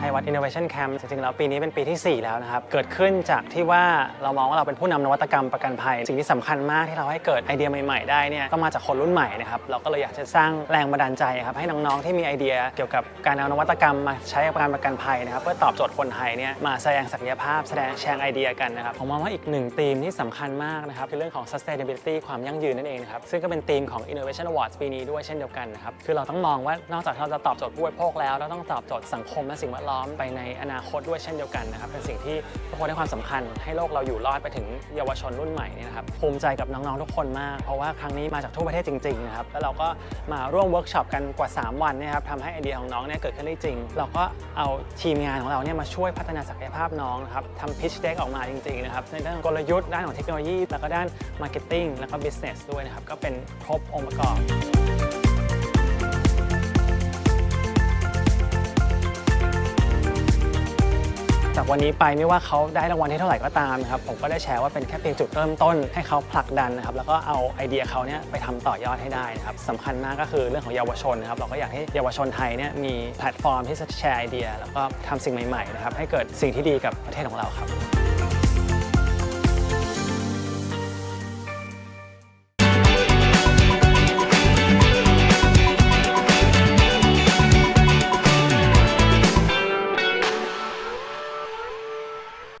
ไทยวัด Innovation Camp จริงๆ แล้วปีนี้เป็นปีที่ 4 แล้วนะครับ เกิดขึ้นจากที่ว่าเรามองว่าเราเป็นผู้นำนวัตกรรมประกันภัย สิ่งที่สำคัญมากที่เราให้เกิดไอเดียใหม่ ๆ ได้เนี่ยก็มาจากคนรุ่นใหม่นะครับเราก็เลยอยากจะสร้างแรงบันดาลใจครับให้น้องๆที่มีไอเดียเกี่ยวกับการเอานวัตกรรมมาใช้กับการประกันภัยนะครับเพื่อตอบโจทย์คนไทยเนี่ยมาแสดงศักยภาพแสดงแชร์ไอเดียกันนะครับผมมองว่าอีกหนึ่งธีมที่สำคัญมากนะครับคือเรื่องของ sustainability ความยั่งยืนนั่นเองนะครับซึ่งก็เป็นธีมของ Innovation Awards ปีนี้ด้วยเช่นเดียวกันนะครับคือเราต้องมองว่านอกจากเราจะตอบโจทย์ผู้บริโภคแล้วเราต้องตอบโจทย์สังคมและสิ่งแวดล้อมไปในอนาคตด้วยเช่นเดียวกันนะครับเป็นสิ่งที่ทุกคนให้ความสำคัญ ให้โลกเราอยู่รอดไปถึงเยาวชนรุ่นใหม่เนี่ยนะครับภูมิใจกับน้องๆทุกคนมาก เพราะว่าครั้งนี้มาจากทั่วประเทศจริงๆนะครับแล้วเราก็มาร่วมเวิร์กช็อปกันกว่า 3 วันนะครับทำให้ไอเดียของน้องเนี่ยเกิดขึ้นได้จริง เราก็เอาทีมงานของเราเนี่ยมาช่วยพัฒนาศักยภาพน้องนะครับทำ pitch deck ออกมาจริงๆนะครับในด้านกลยุทธ์ด้านของเทคโนโลยี แล้วก็ด้าน marketing แล้วก็ business ด้วยนะครับก็เป็นครบองค์ประกอบ จากวันนี้ไปไม่ว่าเขาได้รางวัลที่เท่าไหร่ก็ตามนะครับผมก็ได้แชร์ว่าเป็นแค่เพียงจุดเริ่มต้นให้เขาผลักดันนะครับแล้วก็เอาไอเดียเขาเนี่ยไปทำต่อยอดให้ได้นะครับสำคัญมากก็คือเรื่องของเยาวชนนะครับเราก็อยากให้เยาวชนไทยเนี่ยมีแพลตฟอร์มที่จะแชร์ไอเดีย แล้วก็ทำสิ่งใหม่ๆนะครับให้เกิดสิ่งที่ดีกับประเทศของเราครับ